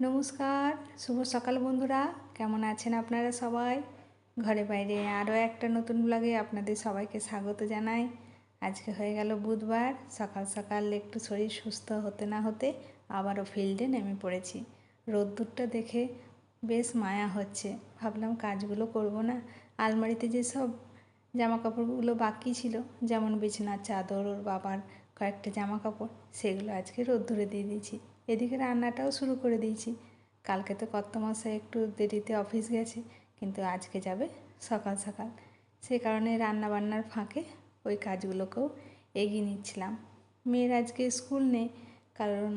নমস্কার, শুভ সকাল বন্ধুরা। কেমন আছেন আপনারা সবাই? ঘরে বাইরে আরও একটা নতুন ব্লগে আপনাদের সবাইকে স্বাগত জানাই। আজকে হয়ে গেল বুধবার, সকাল সকাল একটু শরীর সুস্থ হতে না হতে আবারও ফিল্ডে নেমে পড়েছি। রোদ্দুরটা দেখে বেশ মায়া হচ্ছে। ভাবলাম কাজগুলো করব না। আলমারিতে যেসব জামা কাপড়গুলো বাকি ছিল, যেমন বিছানার চাদর, ওর বাবার কয়েকটা জামা কাপড় সেগুলো আজকে রোদ্দুরে দিয়ে দিয়েছি। এদিকে রান্নাটাও শুরু করে দিয়েছি। কালকে তো কর্তমশাই একটু দেরিতে অফিস গেছে, কিন্তু আজকে যাবে সকাল সকাল। সে কারণে রান্না বান্নার ফাঁকে ওই কাজগুলোকেও এগিয়ে নিচ্ছিলাম। মেয়ের আজকে স্কুল নেই, কারণ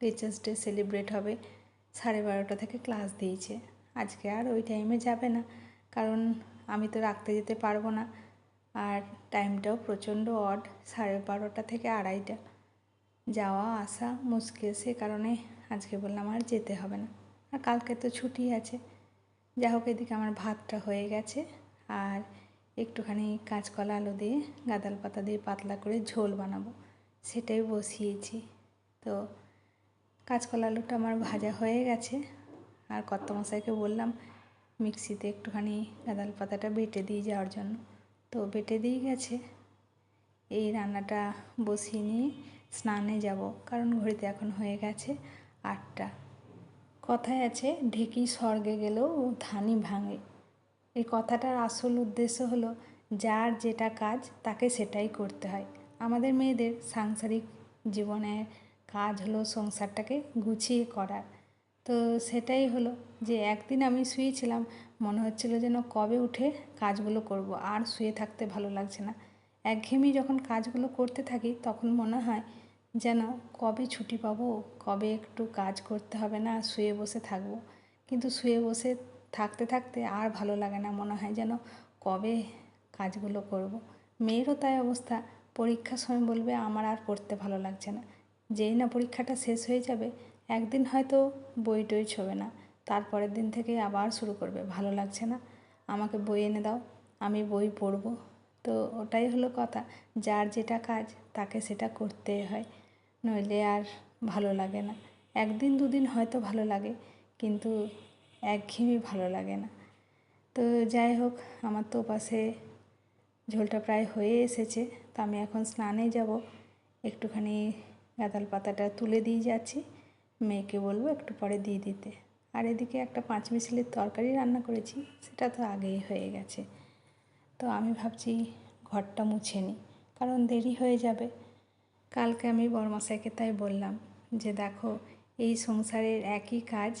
টিচার্স ডে সেলিব্রেট হবে। সাড়ে বারোটা থেকে ক্লাস দিয়েছে। আজকে আর ওই টাইমে যাবে না, কারণ আমি তো রাখতে যেতে পারব না। আর টাইমটাও প্রচণ্ড অড সাড়ে বারোটা থেকে আড়াইটা। যাওয়া, আসা মুশকিল, সে কারণে আজকে বললাম আর যেতে হবে না। আর কালকে তো ছুটি আছে। যা হোক, এদিকে আমার ভাতটা হয়ে গেছে। আর একটুখানি কাঁচকলা, আলু দিয়ে গাদাল পাতা দিয়ে পাতলা করে ঝোল বানাবো। সেটাই বসিয়েছি। তো কাঁচকলা, আলুটা আমার ভাজা হয়ে গেছে। আর কত মশাইকে বললাম, মিক্সিতে একটুখানি গাদাল পাতাটা বেটে দিয়ে যাওয়ার জন্য। তো বেটে দিয়ে গেছে। এই রান্নাটা বসিয়ে নিয়ে স্নানে যাব। কারণ ঘড়িতে এখন হয়ে গেছে আটটা। কথায় আছে, ঢেকি স্বর্গে গেলেও ধানই ভাঙে। এই কথাটার আসল উদ্দেশ্য হলো, যার যেটা কাজ, তাকে সেটাই করতে হয়। আমাদের মেয়েদের সাংসারিক জীবনের কাজ হলো সংসারটাকে গুছিয়ে করার। তো সেটাই হলো যে, একদিন আমি শুয়েছিলাম, মনে হচ্ছিল যেন কবে উঠে কাজগুলো করব। আর শুয়ে থাকতে ভালো লাগছে না। একঘেয়েমি যখন কাজগুলো করতে থাকি, তখন মনে হয় যেন কবে ছুটি পাবো, কবে একটু কাজ করতে হবে না, শুয়ে বসে থাকব। কিন্তু শুয়ে বসে থাকতে থাকতে আর ভালো লাগে না, মনে হয় যেন কবে কাজগুলো করব। মেয়েরও তাই অবস্থা পরীক্ষার সময় বলবে আমার আর পড়তে ভালো লাগছে না। যেই না পরীক্ষাটা শেষ হয়ে যাবে, একদিন হয়তো বই টই ছবে না, তারপরের দিন থেকে আবার শুরু করবে, ভালো লাগছে না। আমাকে বই এনে দাও, আমি বই পড়ব। তো ওটাই হলো কথা। যার যেটা কাজ, তাকে সেটা করতে হয়। নইলে আর ভালো লাগে না। একদিন দুদিন হয়তো ভালো লাগে, কিন্তু একঘেয়েমি ভালো লাগে না। তো যাই হোক, আমার তো পাশে ঝোলটা প্রায় হয়ে এসেছে। তো আমি এখন স্নানে যাব। একটুখানি গাঁদাল পাতাটা তুলে দিয়ে যাচ্ছি। মেয়েকে বলব একটু পরে দিয়ে দিতে। আর এদিকে একটা পাঁচ মিশালির তরকারি রান্না করেছি, সেটা তো আগেই হয়ে গেছে। তো আমি ভাবছি ঘরটা মুছে নিই, কারণ দেরি হয়ে যাবে। কালকে আমি বড়মশাইকে তাই বললাম যে, দেখো, এই সংসারের একই কাজ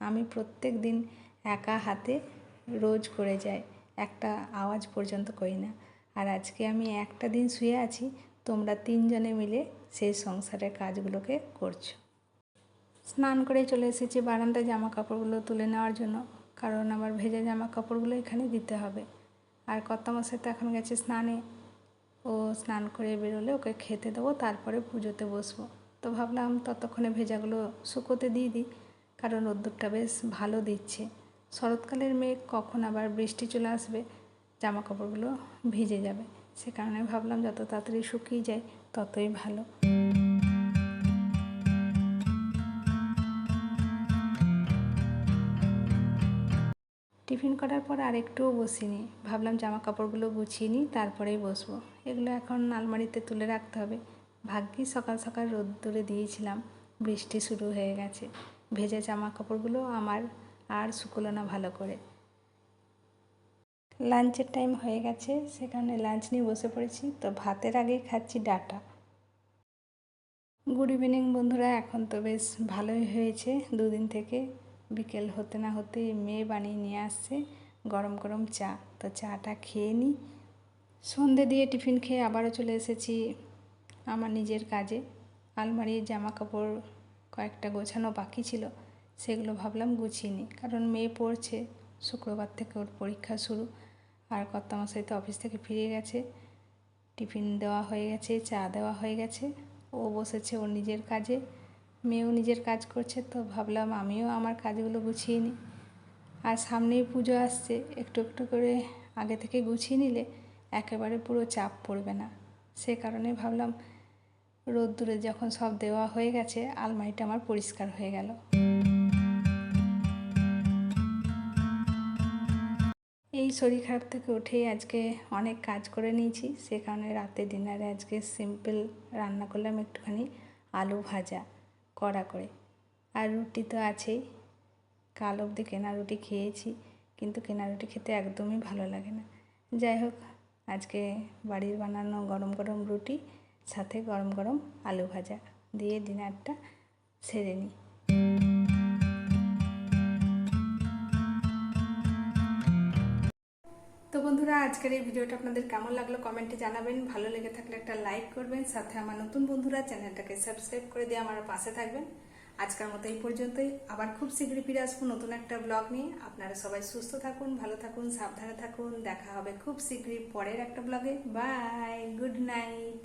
আমি প্রত্যেক দিন একা হাতে রোজ করে যাই, একটা আওয়াজ পর্যন্ত করি না। আর আজকে আমি একটা দিন শুয়ে আছি, তোমরা তিনজনে মিলে সেই সংসারের কাজগুলোকে করছ। স্নান করে চলে এসেছি বারান্দায় জামা কাপড়গুলো তুলে নেওয়ার জন্য, কারণ আমার ভেজা জামা কাপড়গুলো এখানে দিতে হবে। আর কর্তামশাই তো এখন গেছে স্নানে। ও স্নান করে বেরোলে ওকে খেতে দেবো, তারপরে পুজোতে বসবো। তো ভাবলাম ততক্ষণে ভেজাগুলো শুকোতে দিয়ে দিই, কারণ রোদ্দুরটা বেশ ভালো দিচ্ছে। শরৎকালের মেঘ কখন আবার বৃষ্টি চলে আসবে জামা কাপড়গুলো ভিজে যাবে। সে কারণে ভাবলাম যত তাড়াতাড়ি শুকিয়ে যায় ততই ভালো। টিফিন করার পর আর একটুও বসিনি। ভাবলাম জামা কাপড়গুলো গুছিয়ে নিই, তারপরেই বসবো। এগুলো এখন আলমারিতে তুলে রাখতে হবে। ভাগ্যি সকাল সকাল রোদ্দুরে দিয়েছিলাম। বৃষ্টি শুরু হয়ে গেছে। ভেজা জামা কাপড়গুলো আমার আর শুকলো না ভালো করে। লাঞ্চের টাইম হয়ে গেছে, সেখানে লাঞ্চ নিয়ে বসে পড়েছি। তো ভাতের আগেই খাচ্ছি ডাটা। গুড ইভিনিং বন্ধুরা, এখন তো বেশ ভালোই হয়েছে দুদিন থেকে। বিকেল হতে না হতে মেয়ে বানিয়ে নিয়ে আসছে গরম গরম চা। তো চাটা খেয়ে নিই সন্ধে দিয়ে টিফিন খেয়ে আবারও চলে এসেছি আমার নিজের কাজে। আলমারির জামা কাপড় কয়েকটা গোছানো বাকি ছিল, সেগুলো ভাবলাম গুছিয়ে নিই কারণ মেয়ে পড়ছে, শুক্রবার থেকে ওর পরীক্ষা শুরু। আর কর্তামশাই তো অফিস থেকে ফিরে গেছে। টিফিন দেওয়া হয়ে গেছে, চা দেওয়া হয়ে গেছে। ও বসেছে ওর নিজের কাজে। মেয়েও নিজের কাজ করছে, তো ভাবলাম আমিও আমার কাজগুলো গুছিয়ে নিই। আর সামনেই পুজো আসছে, একটু একটু করে আগে থেকে গুছিয়ে নিলে একেবারে পুরো চাপ পড়বে না। সে কারণে ভাবলাম রোদ্দুরে যখন সব দেওয়া হয়ে গেছে, আলমারিটা আমার পরিষ্কার হয়ে গেল। এই শরীর খারাপ থেকে উঠেই আজকে অনেক কাজ করে নিয়েছি, সে কারণে রাতে ডিনারে আজকে সিম্পল রান্না করলাম একটুখানি আলু ভাজা। কড়া করে। আর রুটি তো আছেই। কাল অবধি কেনা রুটি খেয়েছি, কিন্তু কেনা রুটি খেতে একদমই ভালো লাগে না। যাই হোক, আজকে বাড়ির বানানো গরম গরম রুটি, সাথে গরম গরম আলু ভাজা, দিয়ে ডিনারটা সেরে নিই। তো বন্ধুরা, আজকের এই ভিডিওটা আপনাদের কেমন লাগল কমেন্টে জানাবেন। ভালো লেগে থাকলে একটা লাইক করবেন, সাথে আমার নতুন বন্ধুরা চ্যানেলটাকে সাবস্ক্রাইব করে দিয়ে আমার পাশে থাকবেন। আজকের মতো এই পর্যন্তই। আবার খুব শীঘ্রই ফিরে আসব নতুন একটা ব্লগ নিয়ে। আপনারা সবাই সুস্থ থাকুন, ভালো থাকুন, সাবধানে থাকুন। দেখা হবে খুব শীঘ্রই পরের একটা ব্লগে। Bye, good night.